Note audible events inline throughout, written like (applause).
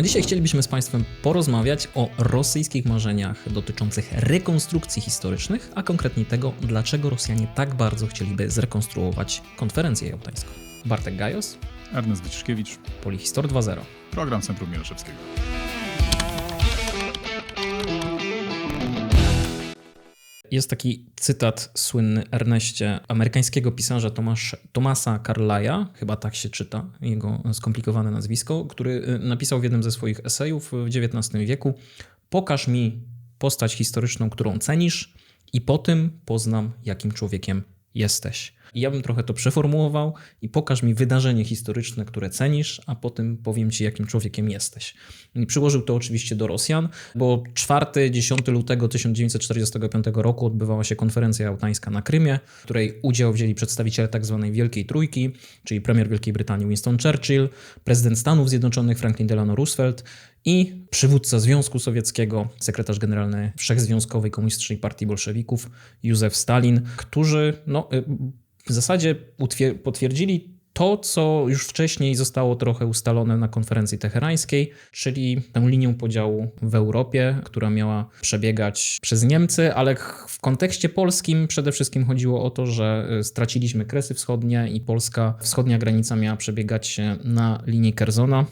A dzisiaj chcielibyśmy z Państwem porozmawiać o rosyjskich marzeniach dotyczących rekonstrukcji historycznych, a konkretnie tego, dlaczego Rosjanie tak bardzo chcieliby zrekonstruować konferencję jałtańską. Bartek Gajos, Ernest Wyciszkiewicz, Polihistor 2.0. program Centrum Mieroszewskiego. Jest taki cytat słynny Erneście amerykańskiego pisarza Tomasz, Tomasa Carlyle'a, chyba tak się czyta jego skomplikowane nazwisko, który y, napisał w jednym ze swoich esejów w XIX wieku: Pokaż mi postać historyczną, którą cenisz, i po tym poznam, jakim człowiekiem jesteś. I ja bym trochę to przeformułował i pokaż mi wydarzenie historyczne, które cenisz, a potem powiem ci, jakim człowiekiem jesteś. I przyłożył to oczywiście do Rosjan, bo 4-10 lutego 1945 roku odbywała się konferencja jałtańska na Krymie, w której udział wzięli przedstawiciele tzw. Tak Wielkiej Trójki, czyli premier Wielkiej Brytanii Winston Churchill, prezydent Stanów Zjednoczonych Franklin Delano Roosevelt i przywódca Związku Sowieckiego, sekretarz generalny Wszechzwiązkowej Komunistycznej Partii Bolszewików Józef Stalin, którzy no, y, w zasadzie potwierdzili to, co już wcześniej zostało trochę ustalone na konferencji teherańskiej, czyli tę linię podziału w Europie, która miała przebiegać przez Niemcy, ale w kontekście polskim przede wszystkim chodziło o to, że y, straciliśmy Kresy Wschodnie i polska wschodnia granica miała przebiegać na linii Kerzona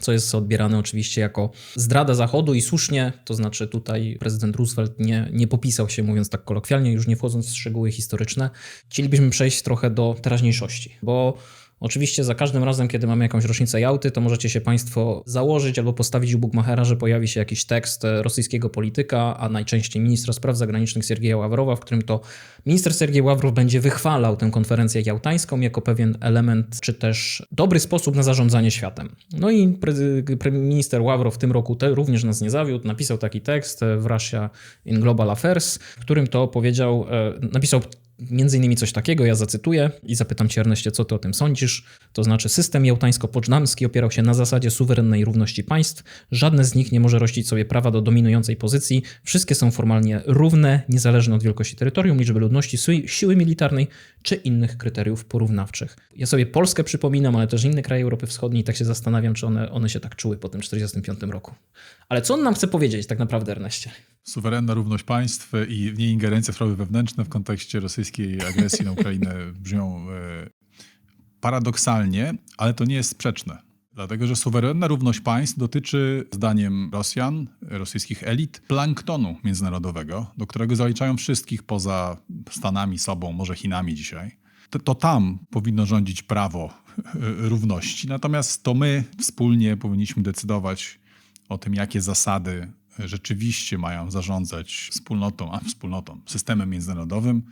co jest odbierane oczywiście jako zdrada Zachodu i słusznie, to znaczy tutaj prezydent Roosevelt nie, nie popisał się, mówiąc tak kolokwialnie, już nie wchodząc w szczegóły historyczne. Chcielibyśmy przejść trochę do teraźniejszości, bo Oczywiście za każdym razem, kiedy mamy jakąś rocznicę Jałty, to możecie się Państwo założyć albo postawić u Bugmachera, że pojawi się jakiś tekst rosyjskiego polityka, a najczęściej ministra spraw zagranicznych Sergieja Ławrowa, w którym to minister Sergiej Ławrow będzie wychwalał tę konferencję jałtańską jako pewien element, czy też dobry sposób na zarządzanie światem. No i minister Ławrow w tym roku te również nas nie zawiódł, napisał taki tekst w Russia in Global Affairs, w którym to powiedział, e, napisał Między innymi coś takiego, ja zacytuję i zapytam Cię, Erneście, co Ty o tym sądzisz? To znaczy, system jałtańsko-poczdamski opierał się na zasadzie suwerennej równości państw. Żadne z nich nie może rościć sobie prawa do dominującej pozycji. Wszystkie są formalnie równe, niezależne od wielkości terytorium, liczby ludności, siły militarnej czy innych kryteriów porównawczych. Ja sobie Polskę przypominam, ale też inne kraje Europy Wschodniej i tak się zastanawiam, czy one, one się tak czuły po tym 1945 roku. Ale co on nam chce powiedzieć tak naprawdę, Erneście? Suwerenna równość państw i nieingerencja w sprawy wewnętrzne w kontekście rosyjskiej agresji na Ukrainę (laughs) brzmią e, paradoksalnie, ale to nie jest sprzeczne. Dlatego, że suwerenna równość państw dotyczy, zdaniem Rosjan, rosyjskich elit, planktonu międzynarodowego, do którego zaliczają wszystkich poza Stanami, sobą, może Chinami dzisiaj. To, to tam powinno rządzić prawo równości. Natomiast to my wspólnie powinniśmy decydować o tym, jakie zasady rzeczywiście mają zarządzać wspólnotą, a wspólnotą, systemem międzynarodowym,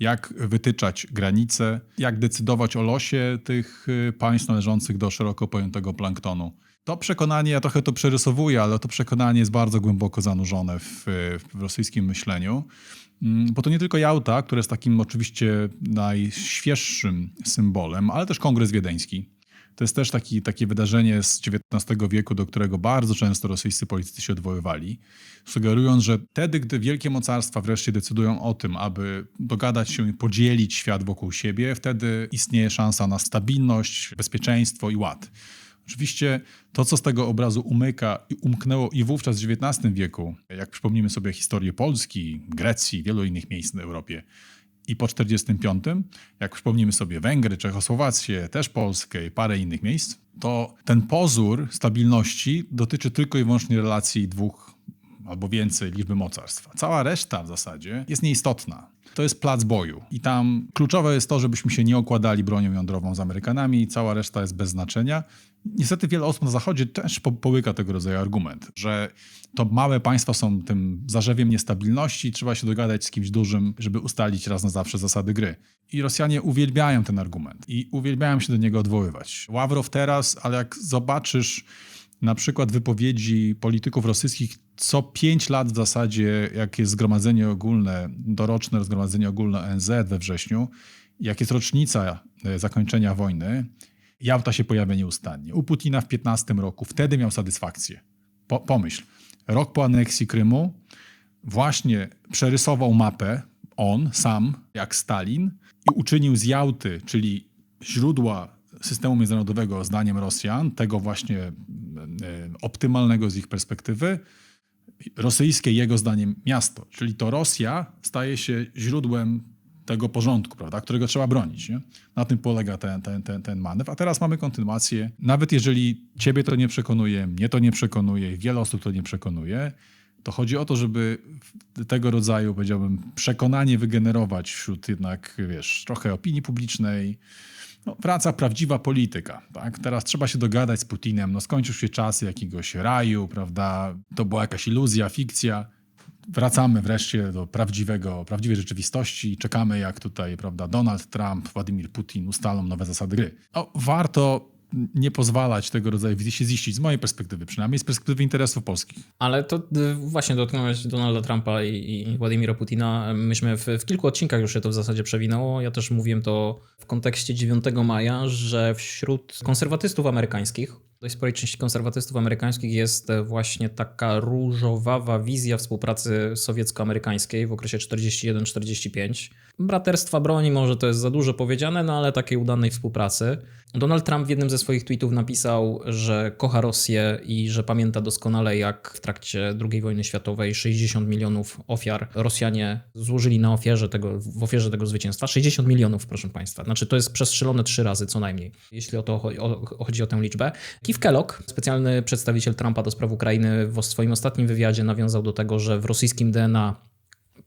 jak wytyczać granice, jak decydować o losie tych y, państw należących do szeroko pojętego planktonu. To przekonanie, ja trochę to przerysowuję, ale to przekonanie jest bardzo głęboko zanurzone w, w rosyjskim myśleniu. Mm, bo to nie tylko Jałta, które jest takim oczywiście najświeższym symbolem, ale też Kongres Wiedeński to jest też taki, takie wydarzenie z XIX wieku, do którego bardzo często rosyjscy politycy się odwoływali, sugerując, że wtedy, gdy wielkie mocarstwa wreszcie decydują o tym, aby dogadać się i podzielić świat wokół siebie, wtedy istnieje szansa na stabilność, bezpieczeństwo i ład. Oczywiście to, co z tego obrazu umyka i umknęło i wówczas w XIX wieku, jak przypomnimy sobie historię Polski, Grecji, wielu innych miejsc w Europie, i po 45, jak przypomnimy sobie Węgry, Czechosłowację, też Polskę i parę innych miejsc, to ten pozór stabilności dotyczy tylko i wyłącznie relacji dwóch albo więcej liczby mocarstw. Cała reszta w zasadzie jest nieistotna. To jest plac boju i tam kluczowe jest to, żebyśmy się nie okładali bronią jądrową z Amerykanami, cała reszta jest bez znaczenia. Niestety wiele osób na Zachodzie też połyka tego rodzaju argument, że to małe państwa są tym zarzewiem niestabilności i trzeba się dogadać z kimś dużym, żeby ustalić raz na zawsze zasady gry. I Rosjanie uwielbiają ten argument i uwielbiają się do niego odwoływać. Ławrow teraz, ale jak zobaczysz na przykład wypowiedzi polityków rosyjskich co pięć lat w zasadzie, jak jest zgromadzenie ogólne, doroczne zgromadzenie ogólne ONZ we wrześniu, jak jest rocznica e, zakończenia wojny, Jałta się pojawia nieustannie. U Putina w 15 roku, wtedy miał satysfakcję. Po, pomyśl, rok po aneksji Krymu właśnie przerysował mapę on sam, jak Stalin, i uczynił z Jałty, czyli źródła systemu międzynarodowego, zdaniem Rosjan, tego właśnie e, optymalnego z ich perspektywy, rosyjskie jego zdaniem miasto. Czyli to Rosja staje się źródłem tego porządku, prawda, którego trzeba bronić. Nie? Na tym polega ten, ten, ten, ten manewr. A teraz mamy kontynuację. Nawet jeżeli ciebie to nie przekonuje, mnie to nie przekonuje, wiele osób to nie przekonuje, to chodzi o to, żeby tego rodzaju, powiedziałbym, przekonanie wygenerować wśród jednak, wiesz, trochę opinii publicznej. No, wraca prawdziwa polityka. Tak? Teraz trzeba się dogadać z Putinem. No, skończył się czas jakiegoś raju, prawda? To była jakaś iluzja, fikcja. Wracamy wreszcie do prawdziwego, prawdziwej rzeczywistości. Czekamy, jak tutaj, prawda, Donald Trump, Władimir Putin ustalą nowe zasady gry. No, warto nie pozwalać tego rodzaju się ziścić, z mojej perspektywy przynajmniej, z perspektywy interesów polskich. Ale to y, właśnie dotknąłeś Donalda Trumpa i, i Władimira Putina. Myśmy w, w, kilku odcinkach już się to w zasadzie przewinęło. Ja też mówiłem to w kontekście 9 maja, że wśród konserwatystów amerykańskich, dość sporej części konserwatystów amerykańskich jest właśnie taka różowawa wizja współpracy sowiecko-amerykańskiej w okresie 41-45. Braterstwa broni może to jest za dużo powiedziane, no ale takiej udanej współpracy. Donald Trump w jednym ze swoich tweetów napisał, że kocha Rosję i że pamięta doskonale, jak w trakcie II wojny światowej 60 milionów ofiar Rosjanie złożyli na ofierze tego, w ofierze tego zwycięstwa. 60 milionów, proszę Państwa. Znaczy to jest przestrzelone trzy razy co najmniej, jeśli o to chodzi o tę liczbę. Keith Kellogg, specjalny przedstawiciel Trumpa do spraw Ukrainy, w swoim ostatnim wywiadzie nawiązał do tego, że w rosyjskim DNA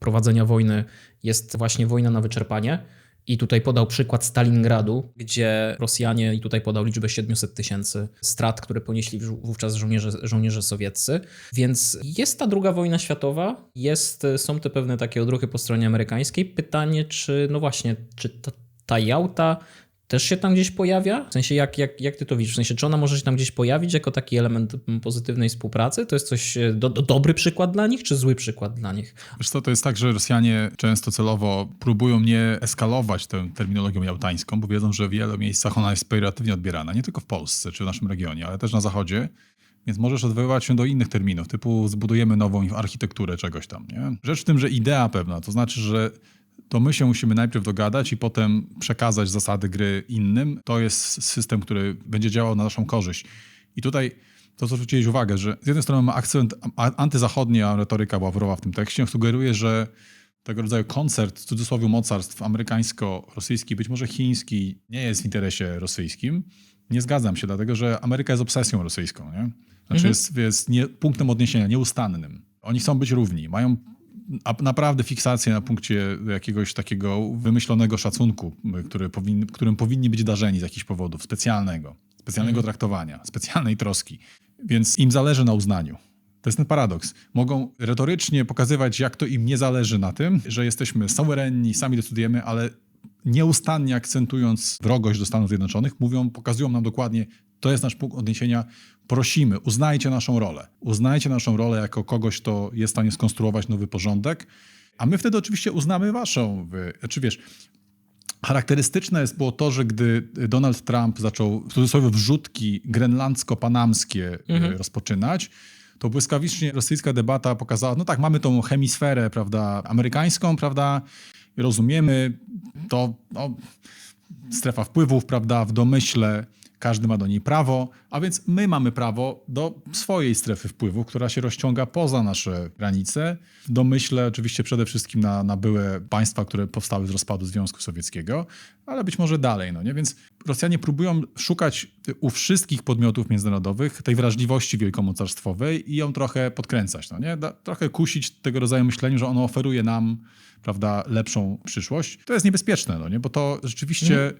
prowadzenia wojny jest właśnie wojna na wyczerpanie. I tutaj podał przykład Stalingradu, gdzie Rosjanie, i tutaj podał liczbę 700 tysięcy strat, które ponieśli wówczas żołnierze, żołnierze sowieccy. Więc jest ta druga wojna światowa, jest, są te pewne takie odruchy po stronie amerykańskiej. Pytanie, czy, no właśnie, czy ta, ta Jałta też się tam gdzieś pojawia? W sensie, jak, jak, jak ty to widzisz? W sensie, czy ona może się tam gdzieś pojawić jako taki element pozytywnej współpracy? To jest coś, e, do, do, dobry przykład dla nich, czy zły przykład dla nich? Wiesz co, to jest tak, że Rosjanie często celowo próbują nie eskalować tę terminologią jałtańską, bo wiedzą, że w wielu miejscach ona jest pejoratywnie odbierana, nie tylko w Polsce czy w naszym regionie, ale też na Zachodzie. Więc możesz odwoływać się do innych terminów, typu zbudujemy nową architekturę czegoś tam. Nie? Rzecz w tym, że idea pewna, to znaczy, że to my się musimy najpierw dogadać i potem przekazać zasady gry innym. To jest system, który będzie działał na naszą korzyść. I tutaj to, co zwróciłeś uwagę, że z jednej strony ma akcent antyzachodnia retoryka Ławrowa w tym tekście, sugeruje, że tego rodzaju koncert, w cudzysłowie mocarstw amerykańsko-rosyjski, być może chiński, nie jest w interesie rosyjskim. Nie zgadzam się, dlatego że Ameryka jest obsesją rosyjską. Nie? Znaczy mhm. jest, jest nie, punktem odniesienia nieustannym. Oni chcą być równi, mają naprawdę fiksację na punkcie jakiegoś takiego wymyślonego szacunku, który powin, którym powinni być darzeni z jakichś powodów, specjalnego, specjalnego mhm. traktowania, specjalnej troski. Więc im zależy na uznaniu. To jest ten paradoks. Mogą retorycznie pokazywać, jak to im nie zależy na tym, że jesteśmy suwerenni, sami decydujemy, ale nieustannie akcentując wrogość do Stanów Zjednoczonych, mówią, pokazują nam dokładnie, to jest nasz punkt odniesienia. Prosimy, uznajcie naszą rolę. Uznajcie naszą rolę jako kogoś, kto jest w stanie skonstruować nowy porządek, a my wtedy oczywiście uznamy waszą. Czy wiesz, Charakterystyczne jest było to, że gdy Donald Trump zaczął w cudzysłowie wrzutki grenlandzko-panamskie e, mhm. rozpoczynać, to błyskawicznie rosyjska debata pokazała, no tak, mamy tą hemisferę, prawda, amerykańską, prawda, rozumiemy to, no, strefa wpływów, prawda, w domyśle każdy ma do niej prawo, a więc my mamy prawo do swojej strefy wpływu, która się rozciąga poza nasze granice. W domyśle oczywiście przede wszystkim na, na były państwa, które powstały z rozpadu Związku Sowieckiego, ale być może dalej. No nie? Więc Rosjanie próbują szukać u wszystkich podmiotów międzynarodowych tej wrażliwości wielkomocarstwowej i ją trochę podkręcać. No nie? Da, trochę kusić tego rodzaju myśleniu, że ono oferuje nam prawda, lepszą przyszłość. To jest niebezpieczne, no nie? bo to rzeczywiście... Mm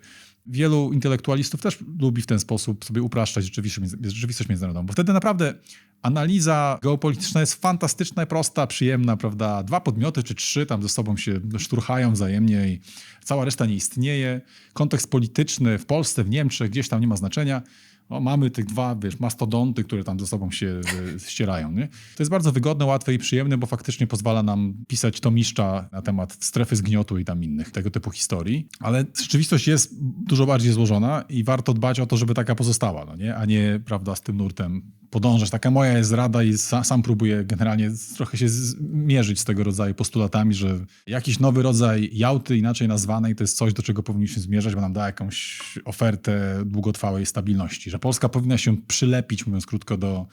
wielu intelektualistów też lubi w ten sposób sobie upraszczać rzeczywistość, rzeczywistość międzynarodową, bo wtedy naprawdę analiza geopolityczna jest fantastyczna prosta, przyjemna, prawda? Dwa podmioty czy trzy tam ze sobą się szturchają wzajemnie i cała reszta nie istnieje. Kontekst polityczny w Polsce, w Niemczech, gdzieś tam nie ma znaczenia. O, mamy tych dwa, wiesz, mastodonty, które tam ze sobą się e, ścierają, nie? To jest bardzo wygodne, łatwe i przyjemne, bo faktycznie pozwala nam pisać tomiszcza na temat strefy zgniotu i tam innych tego typu historii, ale rzeczywistość jest dużo bardziej złożona i warto dbać o to, żeby taka pozostała, no nie? A nie, prawda, z tym nurtem podążać. Taka moja jest rada i sa, sam próbuję generalnie trochę się mierzyć z tego rodzaju postulatami, że jakiś nowy rodzaj jałty, inaczej nazwanej, to jest coś, do czego powinniśmy zmierzać, bo nam da jakąś ofertę długotrwałej stabilności. Że Polska powinna się przylepić, mówiąc krótko, do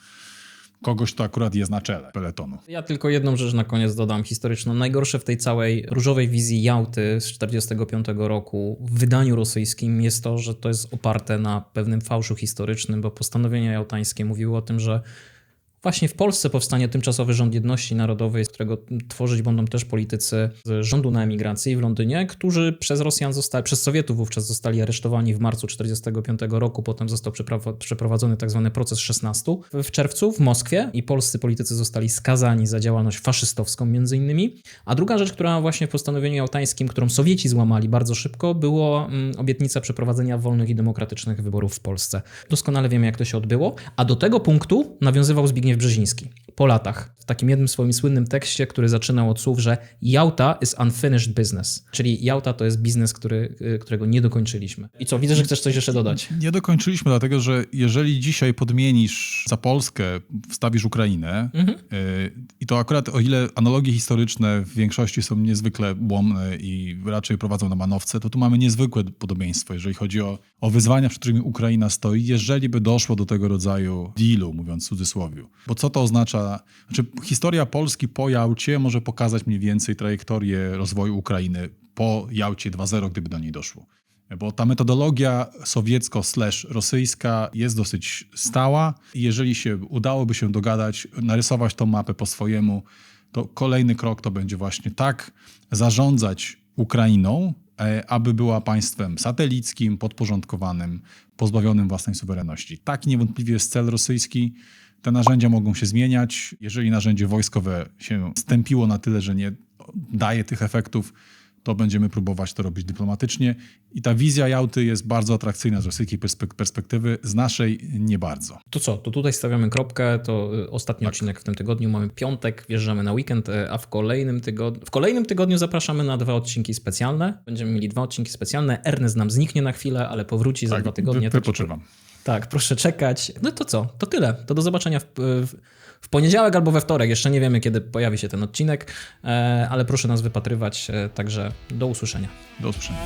kogoś, kto akurat jest na czele peletonu. Ja tylko jedną rzecz na koniec dodam historyczną. Najgorsze w tej całej różowej wizji Jałty z 1945 roku w wydaniu rosyjskim jest to, że to jest oparte na pewnym fałszu historycznym, bo postanowienia jałtańskie mówiły o tym, że Właśnie w Polsce powstanie tymczasowy rząd jedności narodowej, z którego tworzyć będą też politycy z rządu na emigracji w Londynie, którzy przez Rosjan zostali, przez Sowietów wówczas zostali aresztowani w marcu 1945 roku. Potem został przeprowadzony tak zwany proces 16 w czerwcu w Moskwie i polscy politycy zostali skazani za działalność faszystowską między innymi. A druga rzecz, która właśnie w postanowieniu jałtańskim, którą Sowieci złamali bardzo szybko, było mm, obietnica przeprowadzenia wolnych i demokratycznych wyborów w Polsce. Doskonale wiemy, jak to się odbyło, a do tego punktu nawiązywał Zbigniew Zbigniew Brzeziński po latach, w takim jednym swoim słynnym tekście, który zaczynał od słów, że Jałta is unfinished business, czyli Jałta to jest biznes, który, y, którego nie dokończyliśmy. I co, widzę, że chcesz coś jeszcze dodać. Nie dokończyliśmy, dlatego że jeżeli dzisiaj podmienisz za Polskę, wstawisz Ukrainę mhm. Y, i to akurat o ile analogie historyczne w większości są niezwykle łomne i raczej prowadzą na manowce, to tu mamy niezwykłe podobieństwo, jeżeli chodzi o, o wyzwania, przed którymi Ukraina stoi, jeżeli by doszło do tego rodzaju dealu, mówiąc w cudzysłowie. Bo co to oznacza? Znaczy, historia Polski po Jałcie może pokazać mniej więcej trajektorię rozwoju Ukrainy po Jałcie 2.0, gdyby do niej doszło. Bo ta metodologia sowiecko-rosyjska jest dosyć stała jeżeli się udałoby się dogadać, narysować tą mapę po swojemu, to kolejny krok to będzie właśnie tak zarządzać Ukrainą, e, aby była państwem satelickim, podporządkowanym, pozbawionym własnej suwerenności. Tak niewątpliwie jest cel rosyjski. Te narzędzia mogą się zmieniać. Jeżeli narzędzie wojskowe się stępiło na tyle, że nie daje tych efektów, to będziemy próbować to robić dyplomatycznie. I ta wizja Jałty jest bardzo atrakcyjna z rosyjskiej perspektywy, z naszej nie bardzo. To co, to tutaj stawiamy kropkę, to y, ostatni tak. odcinek w tym tygodniu, mamy piątek, wjeżdżamy na weekend, y, a w kolejnym, tygodniu, w kolejnym tygodniu zapraszamy na dwa odcinki specjalne. Będziemy mieli dwa odcinki specjalne. Ernest nam zniknie na chwilę, ale powróci za tak, dwa tygodnie. Wypoczywam. Tak, proszę czekać. No to co? To tyle. To do zobaczenia w, w, w, poniedziałek albo we wtorek. Jeszcze nie wiemy, kiedy pojawi się ten odcinek, e, ale proszę nas wypatrywać. E, także do usłyszenia. Do usłyszenia.